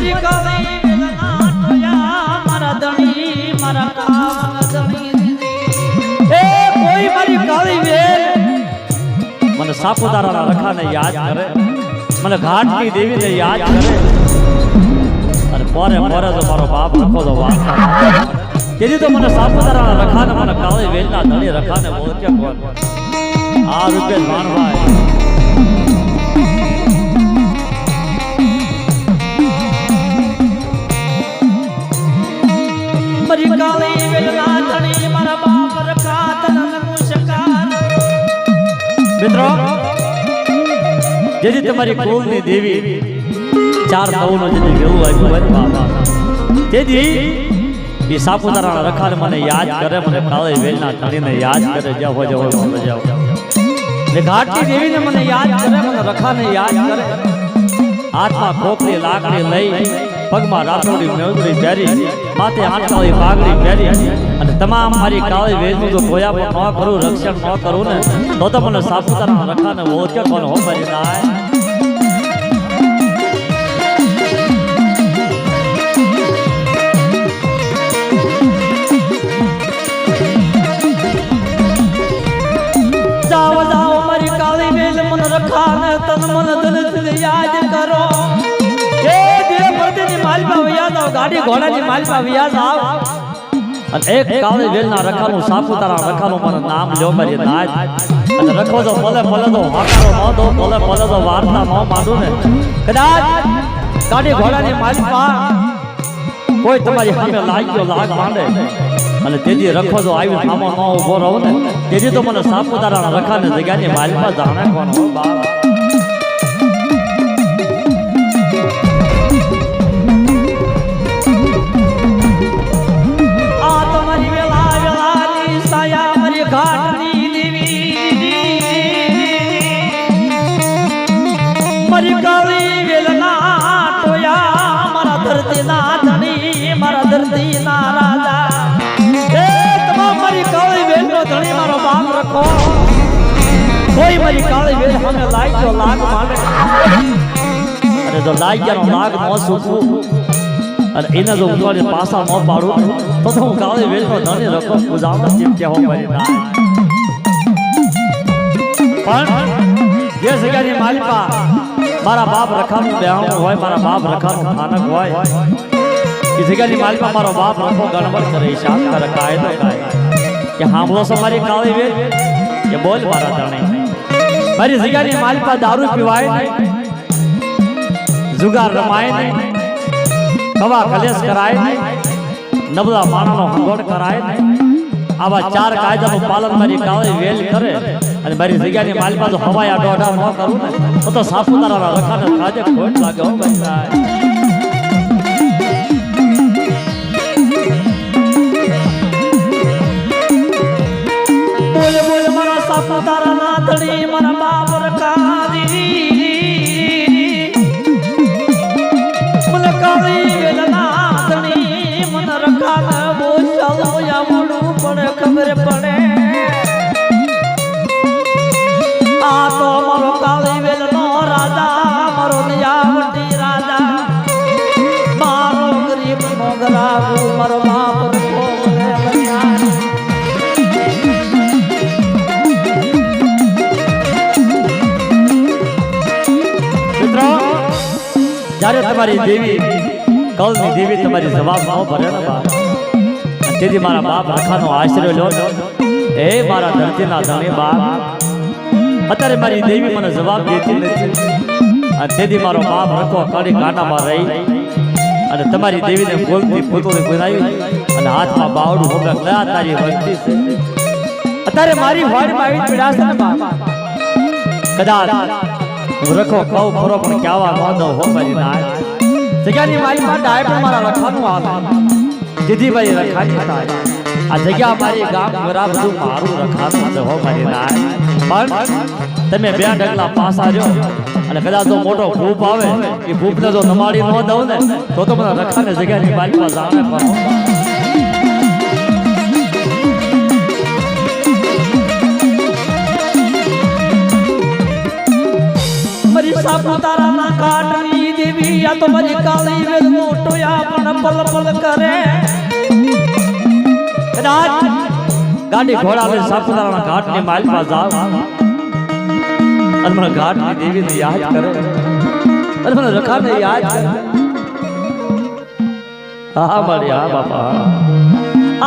મારી કાળી વેલના ટોયા મારા ધણી મારા વેલ. મને સાપુતારાના રખાને યાદ કરે. મને ઘાટની દેવીને યાદ કરે. અને પોરે પોરે તો મારો બાપ રખો તો વાર્તા તેથી તો મને સાપુતારાના રખાને, મને કાળી વેલના ધણી રખાને બોલકે કોણ આ રૂપે માણભાઈ મારી કાળી વેલના ધણી દેવી ચાર વેવું આપ્યું હોય, તેથી એ સાપુતારાના રખાને મને યાદ કરે, મને કાળે વેલના ધણીને યાદ કરે જ્યાં હોય મને ને મને યાદ કરે રખાને યાદ કરે. હાથમાં ખોખરી લાકડી લઈ પગમાં રાઠોડી મેળવી પહેરી માથે આંટવાળી પાઘડી પહેરી અને તમામ મારી કાળી વેલનું જો પણ ન કરું રક્ષણ ન કરું ને, તો તમને મને સાપુતારાના રખાને ઓળખે કોણ હો મરી નાય ગાડી ઘોડાની માલપા વયા આવ. અને એક કાળે વેલના રખાનું સાપુતારા રખાનું મને નામ લ્યો મારી નાય અને રખો તો ભલે ભલે તો હાકારો ન દો ભલે ભલે તો વાર્તા ન માંડું ને. કદાચ ગાડી ઘોડાની માલિકા કોઈ તમારી સામે લાગ્યો લાગ માંડે. અને તેથી રખો તો આવી સામો ન ઊભો રહો ને તેથી તો મને સાપુતારા રખાને જગ્યાની માલિકા જાણે હો બાપ. મારી કાળી વેલના ટોયા, મારા ધરતીના ધણી, મારા ધરતીના રાજા. એ તમામ મારી કાળી વેલનો ધણી, મારો બાપ રખો. કોઈ મારી કાળી વેલ હમે લાઈ જો લાગ માને અરે જો લાગ્યાનો લાગ ન સૂકવું અને એને જો ઉતારી પાસા ન પાડું, તો હું કાળી વેલનો ધણી રખો ગુજાવતો ચીપકે હો મારી ના પણ જે જગ્યાની માલિકા મારા બાપ રખાનું બેહાણું હોય, મારા બાપ રખાનું સ્થાનક હોય. એ જગ્યાની માલિકા મારો બાપ રખો ગણવર કરે હિસાબ કરે, કાયદો કાય કે સાંભળો છો મારી કાળી વેલ? કે બોલ મારા ધણી મારી જગ્યાની માલિકા દારૂ પીવાય નહીં. જુગાર રમાય નહીં. કવા કલેશ કરાય નહીં. નબળા માણસનો હંગોળ કરાય નહીં. આવા ચાર કાયદાનું પાલન મારી કાળી વેલ કરે. અને મારી જગ્યાની માલ પાછો હવાઈ આડો અડા ન કરું ને, તો સાપુતારાના રખાને ખાજે ખોટ લાગે હો ભાઈ. જ્યારે તમારી દેવી કલની દેવી તમારી જવાબ ન ભરે ને તેથી મારા બાપ રખાનો આશ્રય લો. એ મારા ધરતીના ધણી બાપ, અત્યારે મારી દેવી મને જવાબ દેતી નથી. અને તેથી મારો બાપ રખો કડી કાંટામાં રહી અને તમારી દેવીને બોલતી પોતોને બોલાવી અને હાથમાં બાવડું હોગા કયા તારી વસ્તી છે? અત્યારે મારી વાડીમાં આવી પીડા છે કદાચ હું રખો કહું ખરો પણ ક્યાવા દઉં હો મારી નાય જગ્યાની મારી માં ડાય પણ મારા લખાનું આવે. જીધી મારી રખાની થાય. આ જગ્યા મારી ગામ ઘરા બધું મારું રખાનું છે હો મારી નાય પણ તમે બે ડગલા પાસા જો અને કદાચ તો મોટો ભૂપ આવે, એ ભૂપને જો નમાડી ન દઉં ને, તો તો મને રખાને જગ્યાની મારી પાસે આવે પણ. મારી સાપુતારાના કાટની દેવી આ તો મારી કાળી વેલ ટોયા પણ પલ પલ કરે. કદાચ ગાડી ઘોડા લઈને સાપુતારાના ઘાટની માલમાં જાવ. અને મને ઘાટની દેવીને યાદ કરે. અને મને રખાને યાદ કરે. હા, મારી, હા, બાપા.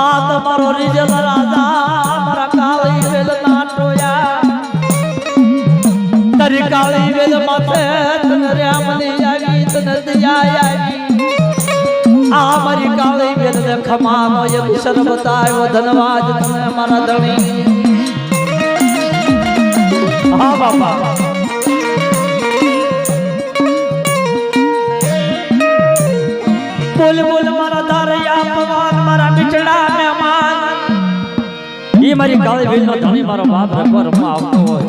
આ તમારો રીજલ રાજા, મારા કાળી વેલ ના તારી કાળી વેલ માથે તને રામની આવી તને દયા આવી. આ મારી કાળી વેલ ને ખમાનો એક શર બતાવ્યો ધનવાદ તને મારા ધણી. હા, બાપા. બોલ બોલ, મારા ધારયા પવાન મારા મીઠડા મહેમાન એ મારી કાળી વેલનો ધણી, મારો બાપ રખવા રમવા આવતો હોય.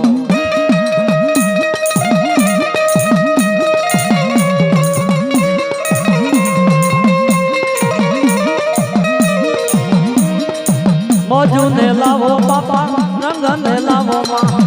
મોજુ ને લાવો બાપા રંગને લાવો માં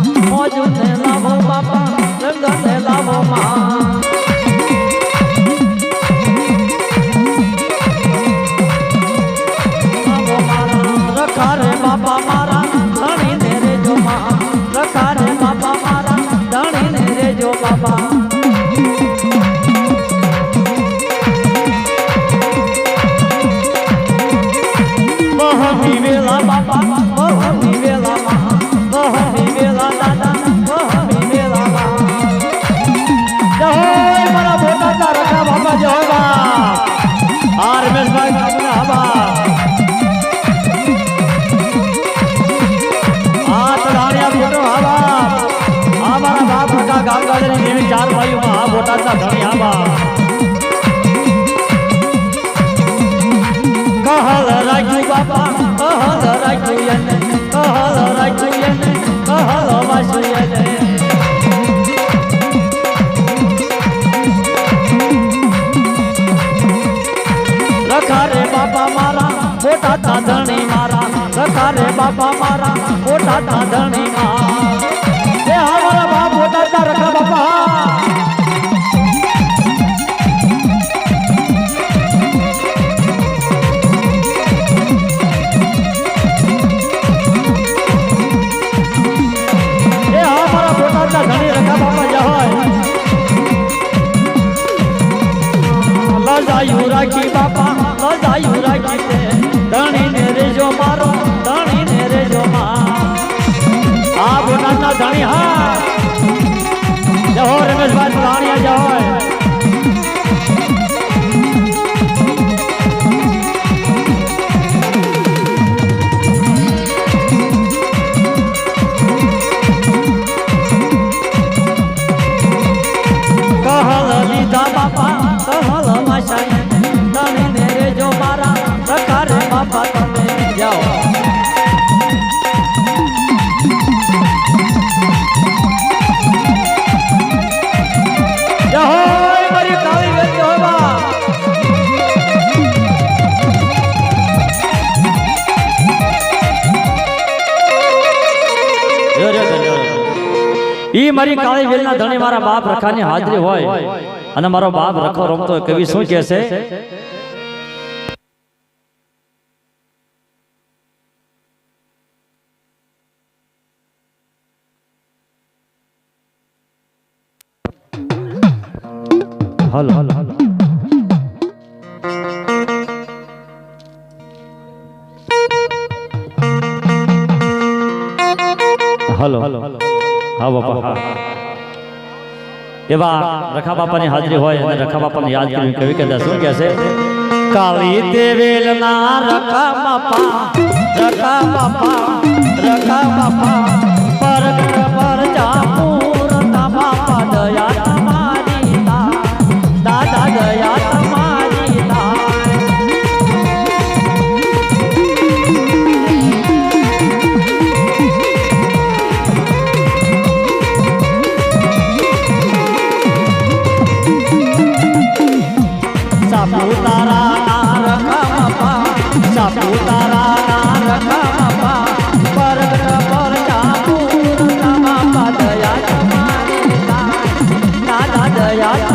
મોટા તાંધણી મારા રખા રે બાપા મારા, મોટા તાંધણી મારા. બાપ, મોટા તારકા બાપા બાપા જા મારી કાળી વેલના ધણી મારા બાપ રખાની હાજરી હોય. અને મારો બાપ રખો રમતો કવિ શું કહે છે હલ હલો હલો. હા બાપા એવા રખા બાપાની હાજરી હોય અને રખા બાપાને યાદ કરી કવિ કહેતા શું કહે છે? કાળી દેવેલ ના રખા બાપા રખા બાપા રખા બાપા દયા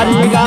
हारिएगा